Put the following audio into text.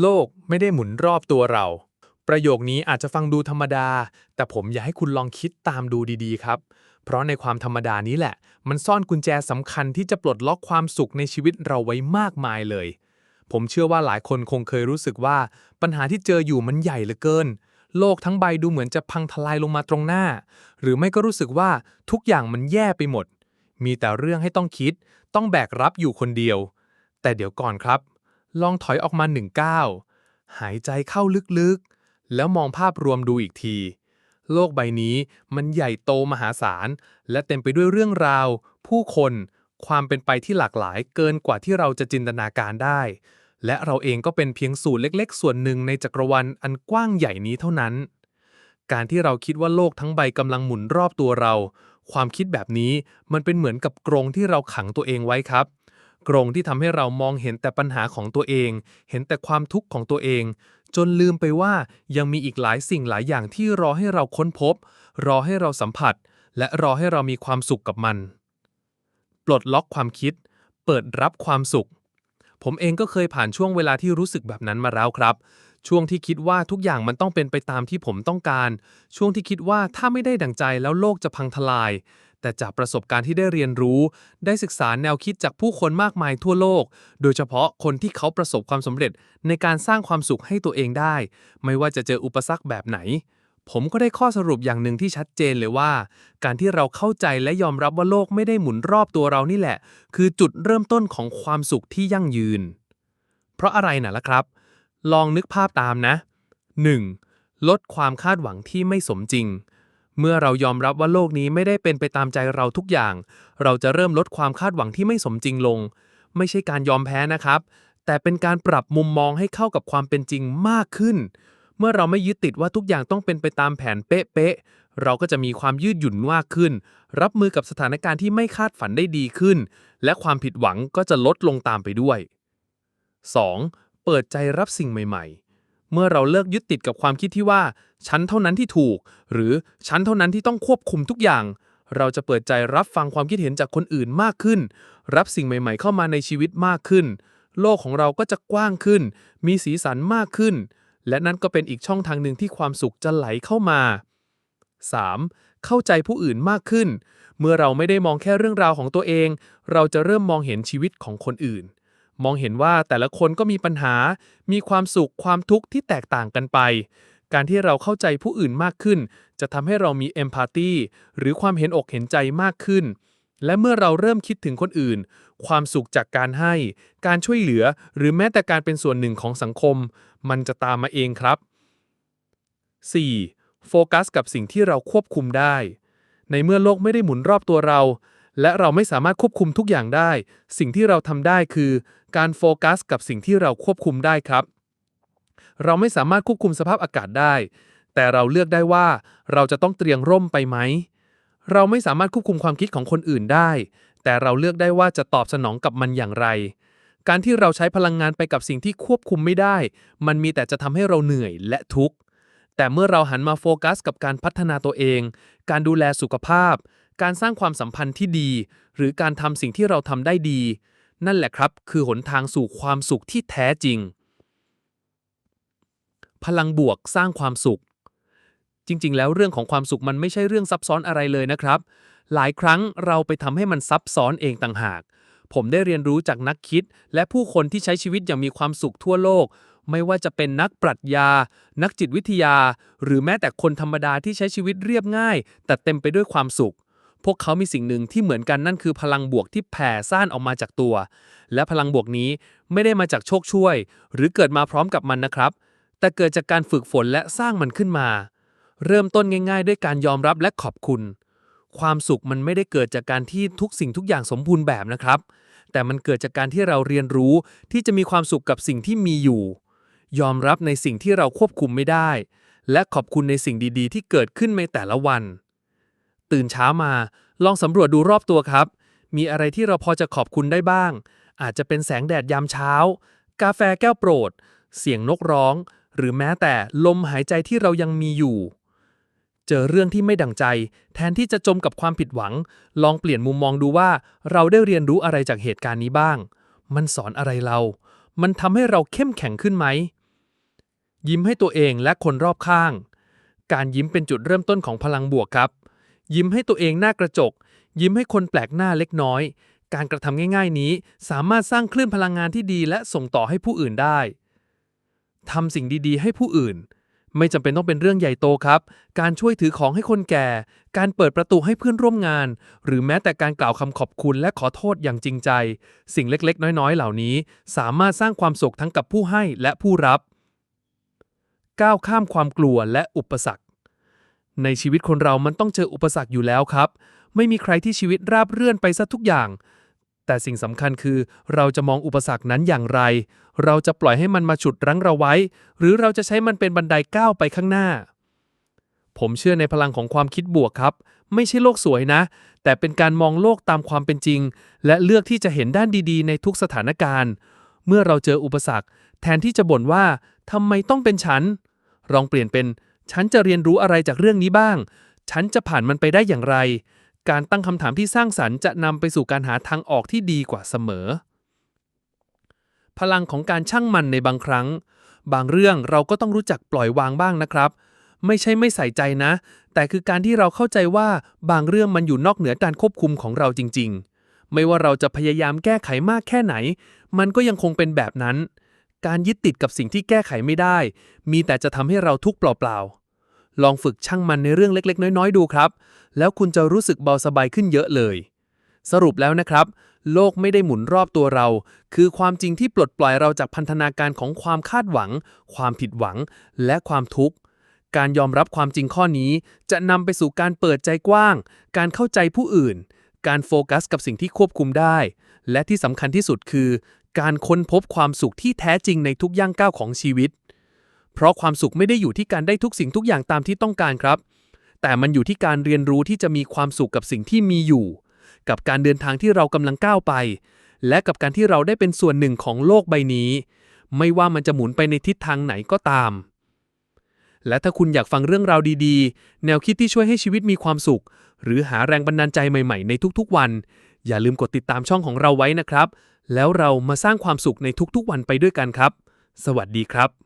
โลกไม่ได้หมุนรอบตัวเรา ประโยคนี้อาจจะฟังดูธรรมดา แต่ผมอยากให้คุณลองคิดตามดูดีๆ ครับ เพราะในความธรรมดานี้แหละ มันซ่อนกุญแจสำคัญที่จะปลดล็อกความสุขในชีวิตเราไว้มากมายเลย ผมเชื่อว่าหลายคนคงเคยรู้สึกว่า ปัญหาที่เจออยู่มันใหญ่เหลือเกิน โลกทั้งใบดูเหมือนจะพังทลายลงมาตรงหน้า หรือไม่ก็รู้สึกว่าทุกอย่างมันแย่ไปหมด มีแต่เรื่องให้ต้องคิด ต้องแบกรับอยู่คนเดียว แต่เดี๋ยวก่อนครับ ลองถอยออกมาหนึ่งก้าวหายใจเข้าลึกๆ แล้วมองภาพรวมดูอีกที โลกใบนี้มันใหญ่โตมหาศาล และเต็มไปด้วยเรื่องราว ผู้คน ความเป็นไปที่หลากหลายเกินกว่าที่เราจะจินตนาการได้ และเราเองก็เป็นเพียงส่วนเล็กๆ ส่วนหนึ่งในจักรวาลอันกว้างใหญ่นี้เท่านั้น การที่เราคิดว่าโลกทั้งใบกำลังหมุนรอบตัวเรา ความคิดแบบนี้มันเป็นเหมือนกับกรงที่เราขังตัวเองไว้ครับ กรงที่ทำให้เรามองเห็นแต่ปัญหาของตัวเอง เห็นแต่ความทุกข์ของตัวเอง จนลืมไปว่ายังมีอีกหลายสิ่งหลายอย่างที่รอให้เราค้นพบ รอให้เราสัมผัส และรอให้เรามีความสุขกับมัน ปลดล็อกความคิด เปิดรับความสุข ผมเองก็เคยผ่านช่วงเวลาที่รู้สึกแบบนั้นมาแล้วครับ ช่วงที่คิดว่าทุกอย่างมันต้องเป็นไปตามที่ผมต้องการ ช่วงที่คิดว่าถ้าไม่ได้ดั่งใจแล้วโลกจะพังทลาย แต่จากประสบการณ์ที่ได้เรียนรู้ ได้ศึกษาแนวคิดจากผู้คนมากมายทั่วโลก โดยเฉพาะคนที่เขาประสบความสำเร็จในการสร้างความสุขให้ตัวเองได้ ไม่ว่าจะเจออุปสรรคแบบไหน ผมก็ได้ข้อสรุปอย่างหนึ่งที่ชัดเจนเลยว่า การที่เราเข้าใจและยอมรับว่าโลกไม่ได้หมุนรอบตัวเรานี่แหละ คือจุดเริ่มต้นของความสุขที่ยั่งยืน เพราะอะไรน่ะล่ะครับ ลองนึกภาพตามนะ 1. ลดความคาดหวังที่ไม่สมจริง เมื่อเรายอมรับว่าโลกนี้ไม่ได้เป็นไปตามใจเราทุกอย่าง เราจะเริ่มลดความคาดหวังที่ไม่สมจริงลง ไม่ใช่การยอมแพ้นะครับ แต่เป็นการปรับมุมมองให้เข้ากับความเป็นจริงมากขึ้น เมื่อเราไม่ยึดติดว่าทุกอย่างต้องเป็นไปตามแผนเป๊ะๆ เราก็จะมีความยืดหยุ่นมากขึ้น รับมือกับสถานการณ์ที่ไม่คาดฝันได้ดีขึ้น และความผิดหวังก็จะลดลงตามไปด้วย 2. เปิดใจรับสิ่งใหม่ๆ เมื่อเราเลิกยึดติดกับความคิดที่ว่า ฉันเท่านั้นที่ถูก หรือฉันเท่านั้นที่ต้องควบคุมทุกอย่าง เราจะเปิดใจรับฟังความคิดเห็นจากคนอื่นมากขึ้น รับสิ่งใหม่ ๆ เข้ามาในชีวิตมากขึ้น โลกของเราก็จะกว้างขึ้น มีสีสันมากขึ้น และนั่นก็เป็นอีกช่องทางหนึ่งที่ความสุขจะไหลเข้ามา 3. เข้าใจผู้อื่นมากขึ้น เมื่อเราไม่ได้มองแค่เรื่องราวของตัวเอง เราจะเริ่มมองเห็นชีวิตของคนอื่น มองเห็นว่าแต่ละคนก็มีปัญหา มีความสุขความทุกข์ที่แตกต่างกันไป การที่เราเข้าใจผู้อื่นมากขึ้น จะทำให้เรามีเอมพัตตีหรือความเห็นอกเห็นใจมากขึ้น และเมื่อเราเริ่มคิดถึงคนอื่น ความสุขจากการให้ การช่วยเหลือ หรือแม้แต่การเป็นส่วนหนึ่งของสังคม มันจะตามมาเองครับ 4. โฟกัสกับสิ่งที่เราควบคุมได้ ในเมื่อโลกไม่ได้หมุนรอบตัวเรา และเราไม่สามารถควบคุมทุกอย่างได้ สิ่งที่เราทำได้คือ การโฟกัสกับสิ่งที่เราควบคุมได้ครับ เราไม่สามารถควบคุมสภาพอากาศได้ แต่เราเลือกได้ว่าเราจะต้องเตรียมร่มไปไหม เราไม่สามารถควบคุมความคิดของคนอื่นได้ แต่เราเลือกได้ว่าจะตอบสนองกับมันอย่างไร การที่เราใช้พลังงานไปกับสิ่งที่ควบคุมไม่ได้ มันมีแต่จะทำให้เราเหนื่อยและทุกข์แต่เมื่อเราหันมาโฟกัสกับการพัฒนาตัวเอง การดูแลสุขภาพ การสร้างความสัมพันธ์ที่ดี หรือการทำสิ่งที่เราทำได้ดี นั่นแหละครับ คือหนทางสู่ความสุขที่แท้จริง พลังบวกสร้างความสุข จริง ๆ แล้วเรื่องของความสุขมันไม่ใช่เรื่องซับซ้อนอะไรเลยนะครับ หลายครั้งเราไปทำให้มันซับซ้อนเองต่างหาก ผมได้เรียนรู้จากนักคิด และผู้คนที่ใช้ชีวิตอย่างมีความสุขทั่วโลกไม่ว่าจะเป็นนักปรัชญา นักจิตวิทยา หรือแม้แต่คนธรรมดาที่ใช้ชีวิตเรียบง่าย แต่เต็มไปด้วยความสุข พวกเขามีสิ่งหนึ่งที่เหมือนกันนั่นคือพลังบวกที่แผ่ซ่านออกมาจากตัว และพลังบวกนี้ไม่ได้มาจากโชคช่วย หรือเกิดมาพร้อมกับมันนะครับ แต่เกิดจากการฝึกฝนและสร้างมันขึ้นมา เริ่มต้นง่าย ๆ ด้วยการยอมรับและขอบคุณ ความสุขมันไม่ได้เกิดจากการที่ทุกสิ่งทุกอย่างสมบูรณ์แบบนะครับ แต่มันเกิดจากการที่เราเรียนรู้ที่จะมีความสุขกับสิ่งที่มีอยู่ ยอมรับในสิ่งที่เราควบคุมไม่ได้ และขอบคุณในสิ่งดีๆ ที่เกิดขึ้นในแต่ละวันตื่นเช้ามา ลองสำรวจดูรอบตัวครับ มีอะไรที่เราพอจะขอบคุณได้บ้าง อาจจะเป็นแสงแดดยามเช้า กาแฟแก้วโปรด เสียงนกร้อง หรือแม้แต่ลมหายใจที่เรายังมีอยู่ เจอเรื่องที่ไม่ดังใจ แทนที่จะจมกับความผิดหวัง ลองเปลี่ยนมุมมองดูว่า เราได้เรียนรู้อะไรจากเหตุการณ์นี้บ้าง มันสอนอะไรเรา มันทำให้เราเข้มแข็งขึ้นไหม ยิ้มให้ตัวเองและคนรอบข้าง การยิ้มเป็นจุดเริ่มต้นของพลังบวกครับ ยิ้มให้ตัวเองหน้ากระจก ยิ้มให้คนแปลกหน้าเล็กน้อย การกระทำง่ายๆนี้สามารถสร้างคลื่นพลังงานที่ดีและส่งต่อให้ผู้อื่นได้ทำสิ่งดีๆ ให้ผู้อื่น ไม่จำเป็นต้องเป็นเรื่องใหญ่โตครับ การช่วยถือของให้คนแก่ การเปิดประตูให้เพื่อนร่วมงาน หรือแม้แต่การกล่าวคำขอบคุณและขอโทษอย่างจริงใจ สิ่งเล็กๆ น้อยๆ เหล่านี้ สามารถสร้างความสุขทั้งกับผู้ให้และผู้รับก้าวข้ามความกลัวและอุปสรรค ในชีวิตคนเรามันต้องเจออุปสรรคอยู่แล้วครับ ไม่มีใครที่ชีวิตราบเรื่อนไปซะทุกอย่าง แต่สิ่งสำคัญคือ เราจะมองอุปสรรคนั้นอย่างไร เราจะปล่อยให้มันมาฉุดรั้งเราไว้ หรือเราจะใช้มันเป็นบันไดก้าวไปข้างหน้า ผมเชื่อในพลังของความคิดบวกครับ ไม่ใช่โลกสวยนะ แต่เป็นการมองโลกตามความเป็นจริง และเลือกที่จะเห็นด้านดีๆ ในทุกสถานการณ์ เมื่อเราเจออุปสรรค แทนที่จะบ่นว่าทำไมต้องเป็นฉันลองเปลี่ยนเป็น ฉันจะเรียนรู้อะไรจากเรื่องนี้บ้าง ฉันจะผ่านมันไปได้อย่างไร การตั้งคำถามที่สร้างสรรค์จะนำไปสู่การหาทางออกที่ดีกว่าเสมอ พลังของการช่างมันในบางครั้ง บางเรื่องเราก็ต้องรู้จักปล่อยวางบ้างนะครับ ไม่ใช่ไม่ใส่ใจนะ แต่คือการที่เราเข้าใจว่าบางเรื่องมันอยู่นอกเหนือการควบคุมของเราจริง ๆ ไม่ว่าเราจะพยายามแก้ไขมากแค่ไหน มันก็ยังคงเป็นแบบนั้น การยึดติดกับสิ่งที่แก้ไขไม่ได้ มีแต่จะทำให้เราทุกข์เปล่าๆ ลองฝึกช่างมันในเรื่องเล็กๆ น้อยๆ ดูครับ แล้วคุณจะรู้สึกเบาสบายขึ้นเยอะเลย สรุปแล้วนะครับ โลกไม่ได้หมุนรอบตัวเรา คือความจริงที่ปลดปล่อยเราจากพันธนาการของความคาดหวัง ความผิดหวัง และความทุกข์ การยอมรับความจริงข้อนี้ จะนำไปสู่การเปิดใจกว้าง การเข้าใจผู้อื่น การโฟกัสกับสิ่งที่ควบคุมได้ และที่สำคัญที่สุดคือ การค้นพบความสุขที่แท้จริงในทุกย่างก้าวของชีวิต เพราะความสุขไม่ได้อยู่ที่การได้ทุกสิ่งทุกอย่างตามที่ต้องการครับ แต่มันอยู่ที่การเรียนรู้ที่จะมีความสุขกับสิ่งที่มีอยู่ กับการเดินทางที่เรากำลังก้าวไป และกับการที่เราได้เป็นส่วนหนึ่งของโลกใบนี้ ไม่ว่ามันจะหมุนไปในทิศทางไหนก็ตาม และถ้าคุณอยากฟังเรื่องราวดีๆ แนวคิดที่ช่วยให้ชีวิตมีความสุข หรือหาแรงบันดาลใจใหม่ ๆ ในทุกๆวัน อย่าลืมกดติดตามช่องของเราไว้นะครับ แล้วเรามาสร้างความสุขในทุกๆวันไปด้วยกันครับ สวัสดีครับ